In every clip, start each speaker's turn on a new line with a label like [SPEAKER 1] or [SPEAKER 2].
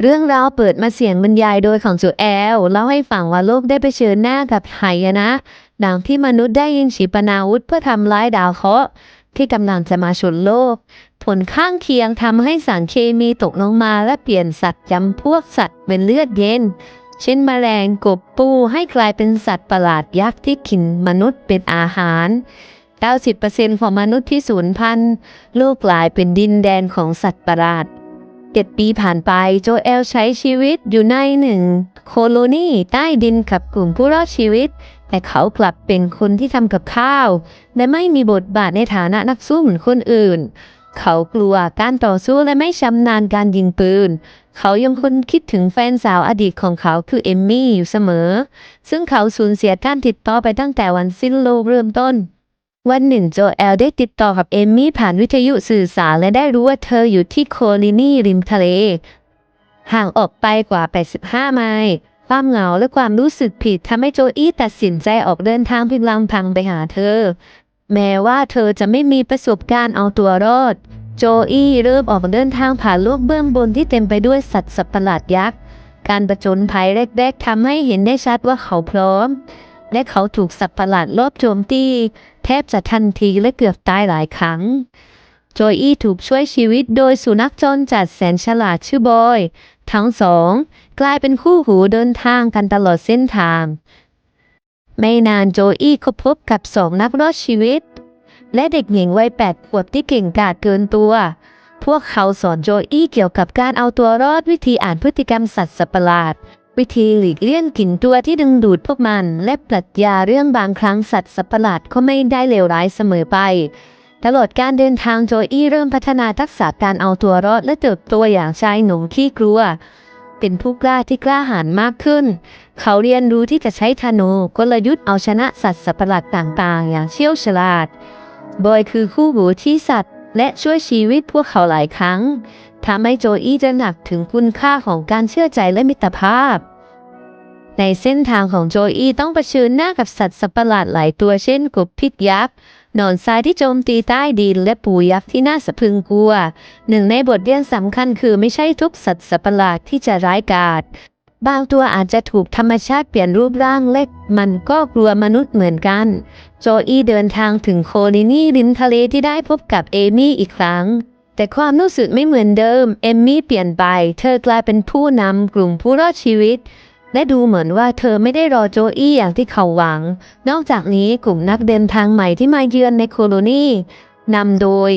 [SPEAKER 1] เรื่องราวเปิดมาเสียงบรรยายโดยของจูแอลเล่าให้ฟังว่าโลกได้ไปเชิญหน้ากับไหยนะดังที่มนุษย์ได้ยิงฉีปนาวุธเพื่อทำร้ายดาวเคราะห์ที่กำลังจะมาชนโลก ผลข้างเคียงทำให้สารเคมีตกลงมาและเปลี่ยนสัตว์จำพวกสัตว์เป็นเลือดเย็น เช่นแมลงกบปูให้กลายเป็นสัตว์ประหลาดยักษ์ที่กินมนุษย์เป็นอาหาร90%ของมนุษย์ที่สูญพันธุ์โลกกลายเป็นดินแดนของสัตว์ประหลาด เจ็ดปีผ่านไปโจเอลใช้ชีวิตอยู่ในหนึ่งโคโลนีใต้ดินกับกลุ่มผู้รอดชีวิต แต่เขากลับเป็นคนที่ทำกับข้าว และไม่มีบทบาทในฐานะนักสู้เหมือนคนอื่น เขากลัวการต่อสู้และไม่ชำนาญการยิงปืน เขายังคงคิดถึงแฟนสาวอดีตของเขาคือเอมมี่อยู่เสมอ ซึ่งเขาสูญเสียการติดต่อไปตั้งแต่วันสิ้นโลกเริ่มต้น วันหนึ่งโจเอลได้ติดต่อกับเอมมี่ผ่านวิทยุสื่อสารและได้รู้ว่าเธออยู่ที่โคลินีริมทะเล ห่างออกไปกว่า 85 ไมล์ความเหงาและความรู้สึกผิดทำให้โจอี้ตัดสินใจออกเดินทางเพียงลำพังไปหาเธอ แม้ว่าเธอจะไม่มีประสบการณ์เอาตัวรอด โจอี้เริ่มออกเดินทางผ่านโลกเบื้องบนที่เต็มไปด้วยสัตว์สัตว์ประหลาดยักษ์ การประจนภัยแรกๆทำให้เห็นได้ชัดว่าเขาพร้อม และเขาถูกสัตว์ประหลาดลอบโจมตีแทบจะทันทีและเกือบตายหลายครั้ง โจอี้ถูกช่วยชีวิตโดยสุนัขจรจัดแสนฉลาดชื่อบอย ทั้งสอง กลายเป็นคู่หูเดินทางกันตลอดเส้นทาง ไม่นานโจอี้ก็พบกับสองนักรอดชีวิต และเด็กหญิงวัยแปดขวบที่เก่งกาจเกินตัวพวกเขาสอนโจอี้เกี่ยวกับการเอาตัวรอดวิธีอ่านพฤติกรรมสัตว์สัประหลาด วิธีหลีกเลี่ยงกลิ่นตัวที่ดึงดูดพวกมัน และปรัชญาเรื่องบางครั้งสัตว์สัตว์ประหลาดก็ไม่ได้เลวร้ายเสมอไป ตลอดการเดินทางโจอี้เริ่มพัฒนาทักษะการเอาตัวรอดและเติบโตอย่างชายหนุ่มขี้กลัว เป็นผู้กล้าที่กล้าหาญมากขึ้น เขาเรียนรู้ที่จะใช้ธนูกลยุทธ์เอาชนะสัตว์สัตว์ประหลาดต่างๆ อย่างเชี่ยวชาญบอยคือคู่หูที่สัตว์และช่วยชีวิตพวกเขาหลายครั้งทำให้โจอี้จะหนักถึงคุณค่าของการเชื่อใจและมิตรภาพ ในเส้นทางของโจอี้ต้องเผชิญหน้ากับสัตว์สัตว์ประหลาดหลายตัวเช่นกบพิษยักษ์หนอนทรายที่โจมตีใต้ดินและปูยักษ์ที่น่าสะพรึงกลัว หนึ่งในบทเรียนสำคัญคือไม่ใช่ทุกสัตว์สัตว์ประหลาดที่จะร้ายกาจบางตัวอาจจะถูกธรรมชาติเปลี่ยนรูปร่างเล็ก มันก็กลัวมนุษย์เหมือนกัน โจอี้เดินทางถึงโคลินีริมทะเลที่ได้พบกับเอมี่อีกครั้ง แต่ความรู้สึกไม่เหมือนเดิม เอมมี่เปลี่ยนไป เธอกลายเป็นผู้นำกลุ่มผู้รอดชีวิต และดูเหมือนว่าเธอไม่ได้รอโจอี้อย่างที่เขาหวัง นอกจากนี้กลุ่มนักเดินทางใหม่ที่มาเยือนในโคโลนีนำโดย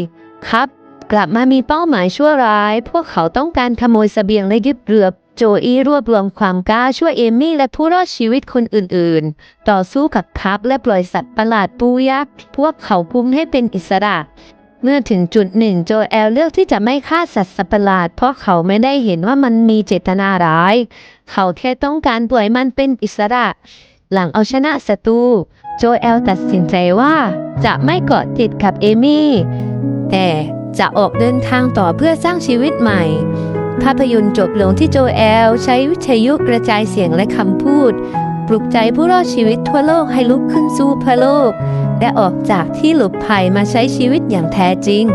[SPEAKER 1] ครับ กลับมามีเป้าหมายชั่วร้าย พวกเขาต้องการขโมยเสบียงและยึดเรือโจอี้รวบรวมความกล้าช่วยเอมี่และผู้รอดชีวิตคนอื่นๆ ต่อสู้กับครับและปล่อยสัตว์ประหลาดปูยักษ์พวกเขาพุ่งให้เป็นอิสระ เมื่อถึงจุดหนึ่งโจแอลเลือกที่จะไม่ฆ่าสัตว์สัประหลาด เพราะเขาไม่ได้เห็นว่ามันมีเจตนาร้าย เขาแค่ต้องการปล่อยมันเป็นอิสระ หลังเอาชนะศัตรูโจแอลตัดสินใจว่าจะไม่เกาะติดกับเอมี่ แต่จะออกเดินทางต่อเพื่อสร้างชีวิตใหม่ ภาพยนตร์จบลงที่โจแอล ใช้วิทยุกระจายเสียงและคำพูด ลุกใจผู้รอดชีวิตทั่วโลกให้ลุกขึ้นสู้เพื่อโลก และออกจากที่หลบภัยมาใช้ชีวิตอย่างแท้จริง